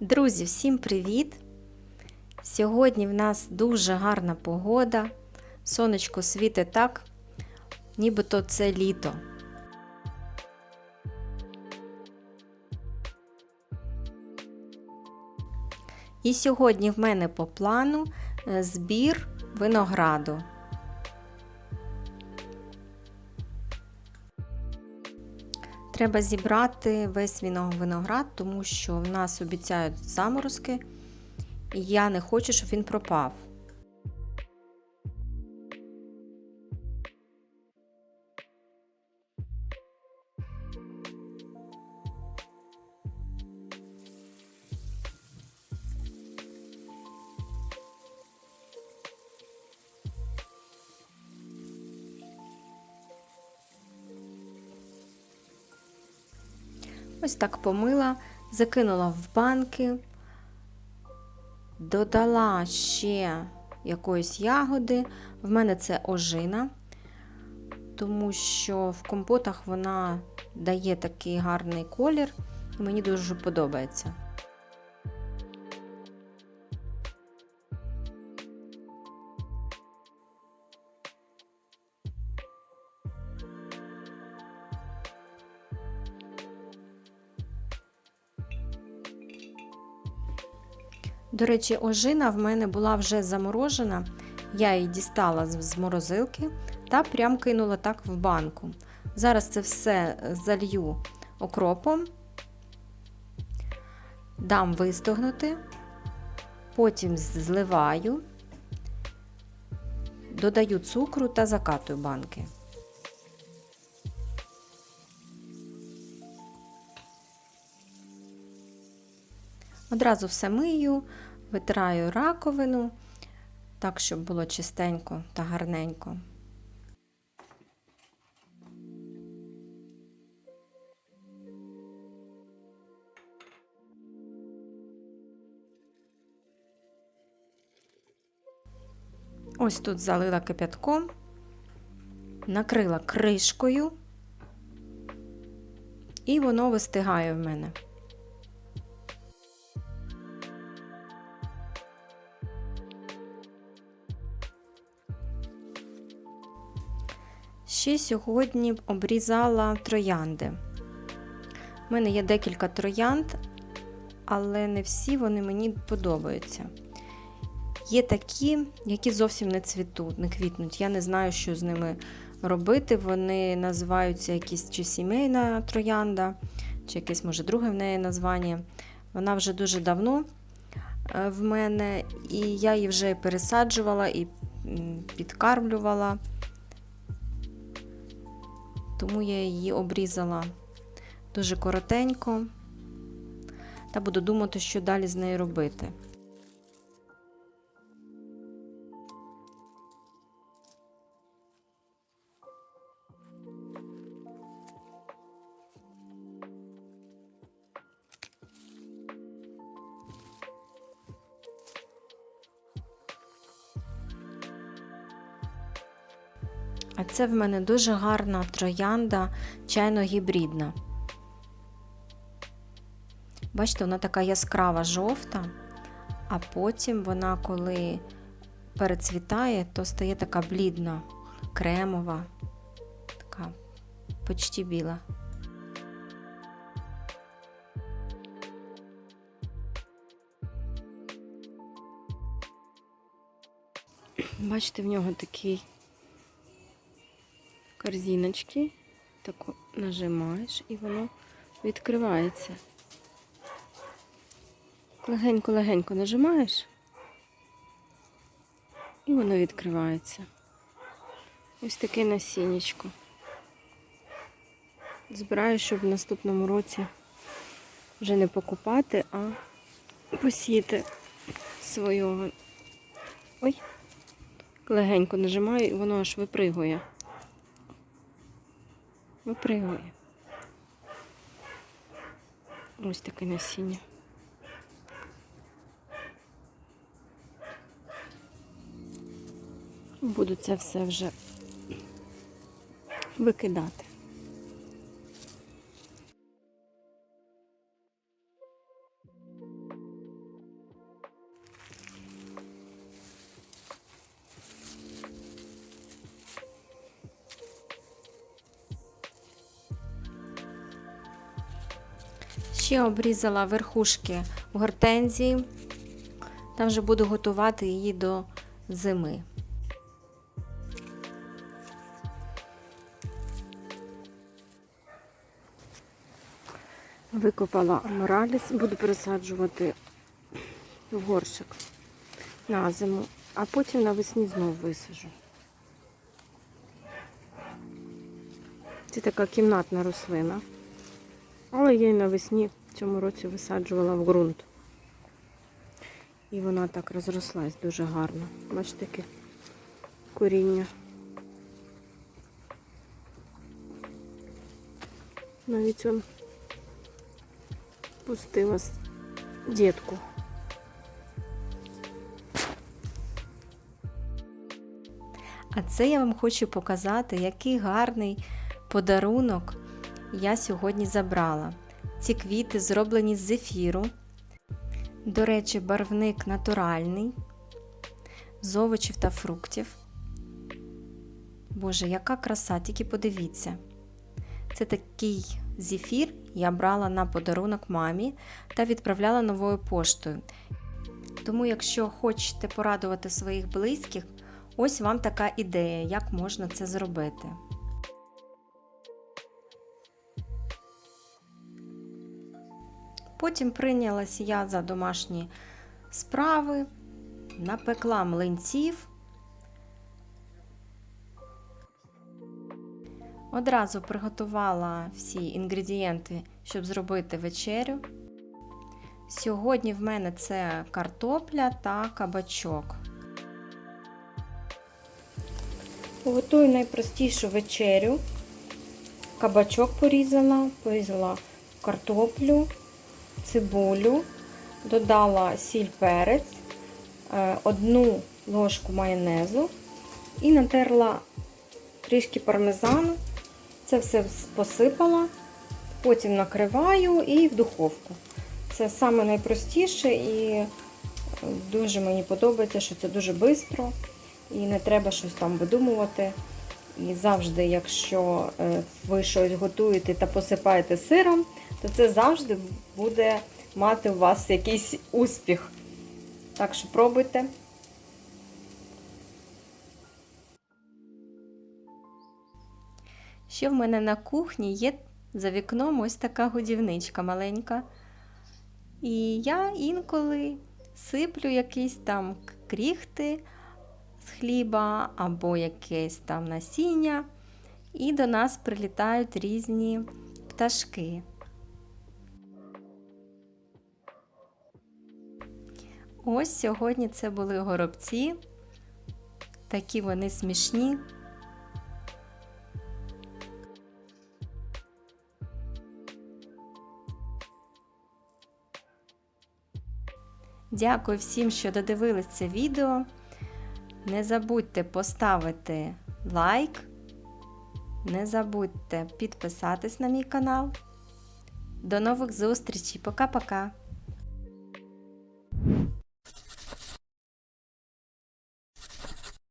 Друзі, всім привіт! Сьогодні в нас дуже гарна погода. Сонечко світить так, нібито це літо. І сьогодні в мене по плану е, збір винограду. Треба зібрати весь виноград, тому що в нас обіцяють заморозки, і я не хочу, щоб він пропав. Ось так помила, закинула в банки, додала ще якоїсь ягоди. В мене це ожина, тому що в компотах вона дає такий гарний колір, і мені дуже подобається. До речі, ожина в мене була вже заморожена. Я її дістала з морозилки та прям кинула так в банку. Зараз це все залью окропом, дам вистогнути, потім зливаю, додаю цукру та закатую банки. Одразу все мию, витираю раковину, так, щоб було чистенько та гарненько. Ось тут залила кипятком, накрила кришкою, і воно вистигає в мене. Ще сьогодні обрізала троянди. У мене є декілька троянд, але не всі вони мені подобаються. Є такі, які зовсім не цвітуть, не квітнуть. Я не знаю, що з ними робити. Вони називаються якісь чи сімейна троянда, чи якесь, може, друге в неї названня. Вона вже дуже давно е, в мене, і я її вже пересаджувала і підкармлювала тому я її обрізала дуже коротенько та буду думати, що далі з нею робити. А це в мене дуже гарна троянда чайно-гібридна. Бачите, вона така яскрава жовта, а потім вона, коли перецвітає, то стає така блідна, кремова, така почти біла. Бачите, в нього такий корзиночки, таку нажимаєш і воно відкривається. Легенько-легенько нажимаєш, і воно відкривається. Ось таке насіннячко. Збираю, щоб в наступному році вже не покупати, а посіяти свого. Ой, легенько нажимаю і воно аж випригує випригує. Ось таке насіння. Буду це все вже викидати. Ще обрізала верхушки гортензії. Там вже буду готувати її до зими. Викопала амораліс, буду пересаджувати в горщик на зиму, а потім навесні знову висажу. Це така кімнатна рослина. Але я й навесні цьому році висаджувала в ґрунт. І вона так розрослась дуже гарно. Бачите, таке коріння. Навіть он пустила дітку. А це я вам хочу показати, який гарний подарунок я сьогодні забрала. Ці квіти зроблені з зефіру. До речі, барвник натуральний, з овочів та фруктів. Боже, яка краса, тільки подивіться. Це такий зефір я брала на подарунок мамі та відправляла новою поштою. Тому, якщо хочете порадувати своїх близьких, ось вам така ідея, як можна це зробити. Потім прийнялась я за домашні справи, напекла млинців. Одразу приготувала всі інгредієнти, щоб зробити вечерю. Сьогодні в мене це картопля та кабачок. Готую найпростішу вечерю. Кабачок порізала, порізала картоплю, цибулю, додала сіль перець, е, одну ложку майонезу і натерла трішки пармезану. Це все посипала, потім накриваю і в духовку. Це саме найпростіше і дуже мені подобається, що це дуже швидко і не треба щось там видумувати. І завжди, якщо е, ви щось готуєте та посипаєте сиром, то це завжди буде мати у вас якийсь успіх. Так що пробуйте. Ще в мене на кухні є за вікном ось така годівничка маленька. І я інколи сиплю якісь там кріхти з хліба або якесь там насіння, і до нас прилітають різні пташки. Ось сьогодні це були горобці. Такі вони смішні. Дякую всім, що додивились це відео. Не забудьте поставити лайк. Не забудьте підписатись на мій канал. До нових зустрічей. Пока-пока!